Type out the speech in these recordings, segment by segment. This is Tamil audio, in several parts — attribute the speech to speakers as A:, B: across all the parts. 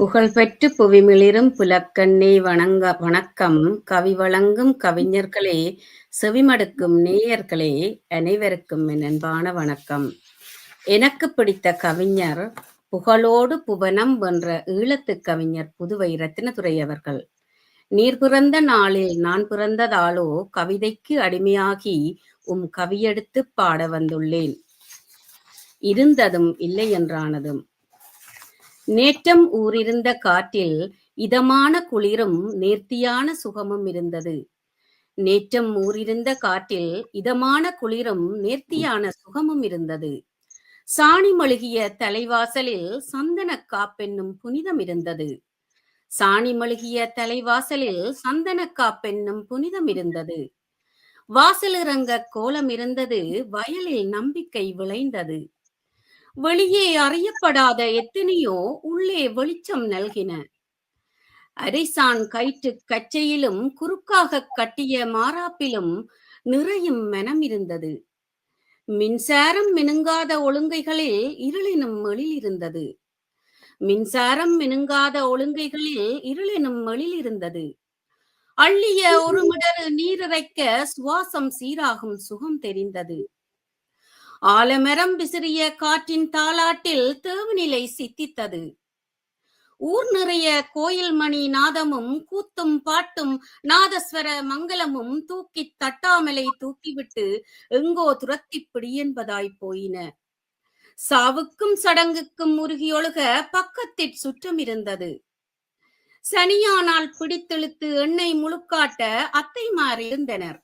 A: புகழ்பெற்று புவிமிளிரும் புலக்கண்ணே வணங்க வணக்கம். கவி வழங்கும் கவிஞர்களே செவிமடுக்கும் நேயர்களே அனைவருக்கும் என் அன்பான வணக்கம். எனக்கு பிடித்த கவிஞர் புகழோடு புவனம் வென்ற ஈழத்து கவிஞர் புதுவை ரத்தினதுரை அவர்கள். நீர் பிறந்த நாளில் நான் பிறந்ததாலோ கவிதைக்கு அடிமையாகி உம் கவியெடுத்து பாட வந்துள்ளேன். இருந்ததும் இல்லை என்றானதும். நேற்றம் ஊரிருந்த காற்றில் இதமான குளிரும் நேர்த்தியான சுகமும் இருந்தது. நேற்றம் ஊரிருந்த காற்றில் இதமான குளிரும் நேர்த்தியான சுகமும் இருந்தது. சாணி மழுகிய தலைவாசலில் சந்தன காப்பென்னும் புனிதம் இருந்தது. சாணி மழுகிய தலைவாசலில் சந்தன காப்பென்னும் புனிதம் இருந்தது. வாசலிறங்க கோலம் இருந்தது வயலில் நம்பிக்கை விளைந்தது. வெளியே அறியப்படாத எத்தனையோ உள்ளே வெளிச்சம் நல்கின. அரைசான் கயிற்று கச்சையிலும் குறுக்காக கட்டிய மாறாப்பிலும் நிறையும் மனம் இருந்தது மின்சாரம் மினுங்காத ஒழுங்கைகளில் இருளினும் எழில் இருந்தது மின்சாரம் மினுங்காத ஒழுங்கைகளில் இருளினும் எழில் இருந்தது அள்ளிய ஒரு மிடறு நீரிறைக்க சுவாசம் சீராகும் சுகம் தெரிந்தது. ஆலமரம் விசிறிய காற்றின் தாளாட்டில் தேவநிலை சித்தித்தது. ஊர் நிறைய கோயில் மணி நாதமும் கூத்தும் பாட்டும் நாதஸ்வர மங்களமும் தூக்கி தட்டாமலை தூக்கிவிட்டு எங்கோ துரத்தி பிடியென்பதாய் போயின. சாவுக்கும் சடங்குக்கும் உருகியொழுக பக்கத்தில் சுற்றம் இருந்தது சனியானால் பிடித்தெழுத்து எண்ணெய் முழுக்காட்ட அத்தைமார் இருந்தனர்.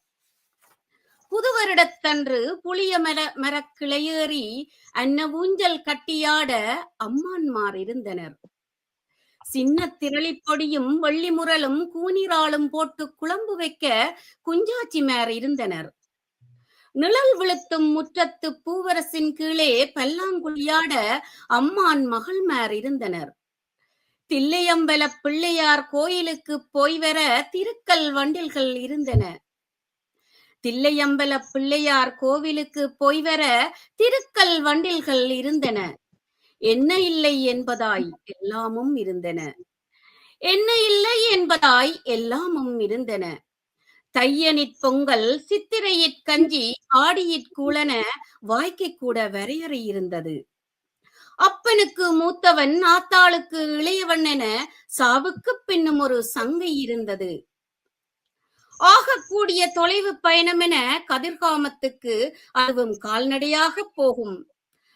A: புது வருடத்தன்று புளிய மர மரக்கிளையேறி அன்ன ஊஞ்சல் கட்டியாட அம்மான்மார் இருந்தனர். சின்ன திரளிப்பொடியும் வள்ளி முரலும் கூனிராளும் போட்டு குழம்பு வைக்க குஞ்சாச்சிமார் இருந்தனர். நிழல் விழுத்தும் முற்றத்து பூவரசின் கீழே பல்லாங்குழியாட அம்மான் மகள்மார் இருந்தனர். தில்லையம்பல பிள்ளையார் கோயிலுக்கு போய் வர திருக்கல் வண்டில்கள் இருந்தன. தில்லையம்பல பிள்ளையார் கோவிலுக்கு போய் வர திருக்கல் வண்டில்கள் இருந்தன. என்ன இல்லை என்பதாய்? எல்லாமும் இருந்தன. என்ன இல்லை என்பதாய்? எல்லாமும் இருந்தன. தையனிற் பொங்கல் சித்திரையிற் கஞ்சி ஆடியிற் கூழன வாய்க்கு கூட வரையறை இருந்தது. அப்பனுக்கு மூத்தவன் ஆத்தாளுக்கு இளையவன் என சாவுக்கு பின்னும் ஒரு சங்கை இருந்தது. ஆகக்கூடிய தொலைவு பயணம் என கதிர்காமத்துக்கு அதுவும் கால்நடையாக போகும்.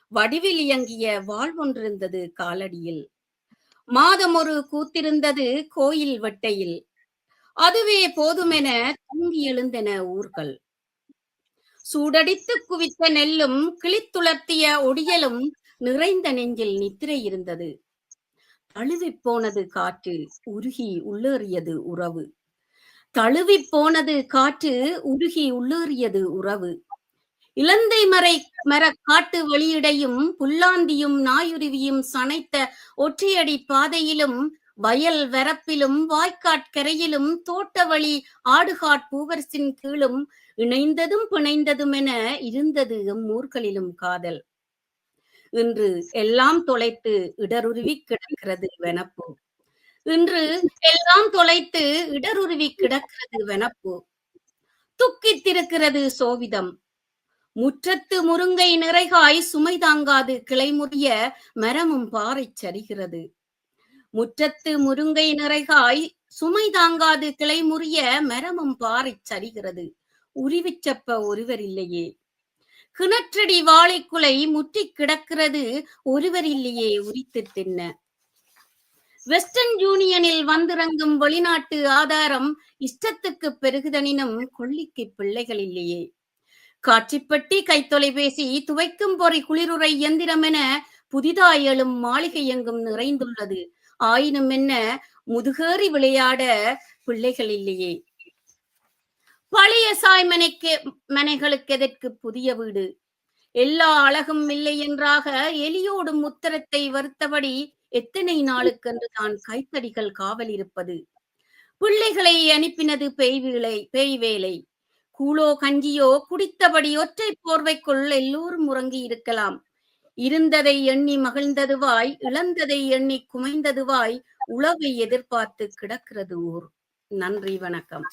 A: வடிவில் இயங்கிய வாழ்வொன்றிருந்தது காலடியில். மாதம் ஒரு கூத்திருந்தது கோயில் வெட்டையில். அதுவே போதுமென தூங்கி எழுந்தன ஊர்கள். சூடடித்து குவித்த நெல்லும் கிளித்துளர்த்திய ஒடியலும் நிறைந்த நெஞ்சில் நித்திரை இருந்தது. தழுவி போனது காற்று உருகி உள்ளேறியது உறவு. தழுவி போனது காற்று உருகி உள்ளேறியது உறவு. இலந்தை மறை மர காட்டு வெளியிடையும் புல்லாந்தியும் நாயுருவியும் சனைத்த ஒற்றையடி பாதையிலும் வயல் வரப்பிலும் வாய்க்காட்கரையிலும் தோட்ட வழி ஆடுகாட் பூவரசின் கீழும் இணைந்ததும் பிணைந்ததும் என இருந்தது எம்மூர்களிலும் காதல். இன்று எல்லாம் தொலைத்து இடருருவி கிடக்கிறது வெனப்பு. இன்று எல்லாம் தொலைத்து இடருருவி கிடக்கிறது வெனப்பு. துக்கித்திருக்கிறது சோவிதம். முற்றத்து முருங்கை நிறைகாய் சுமை தாங்காது கிளை முறிய மரமும் பாறை சரிகிறது. முற்றத்து முருங்கை நிறைகாய் சுமை தாங்காது கிளை முறிய மரமும் பாறை சரிகிறது. உருவிச்சப்ப ஒருவர் இல்லையே. கிணற்றடி வாழைக்குலை முற்றி கிடக்கிறது ஒருவர் இல்லையே உரித்து தின்ன. வெஸ்டர்ன் யூனியனில் வந்திறங்கும் வெளிநாட்டு ஆதாரம் இஷ்டத்துக்கு பெருகுதனினும் கொள்ளிக்கு பிள்ளைகள் இல்லையே காட்சிப்பட்டி கைத்தொலைபேசி துவைக்கும் பொறை குளிருரை எந்திரம் என புதிதாய் எழும் மாளிகை எங்கும் நிறைந்துள்ளது ஆயினும் என்ன முதுகேறி விளையாட பிள்ளைகள் இல்லையே பழைய சாய்மனைக்கு மனைகளுக்கு எதற்கு புதிய வீடு எல்லா அழகும் இல்லை என்றாக எலியோடும் உத்தரத்தை வருத்தபடி எத்தனை நாளுக்கென்று தான் கைத்தடிகள் காவல் இருப்பது? பிள்ளைகளை அனுப்பினது பேய் வேலை பேய் வேலை கூழோ கஞ்சியோ குடித்தபடி ஒற்றை போர்வைக்குள் எல்லோரும் உறங்கி இருக்கலாம். இருந்ததை எண்ணி மகிழ்ந்ததுவாய் இழந்ததை எண்ணி குமைந்ததுவாய் உழவை எதிர்பார்த்து கிடக்கிறது ஊர் நன்றி வணக்கம்.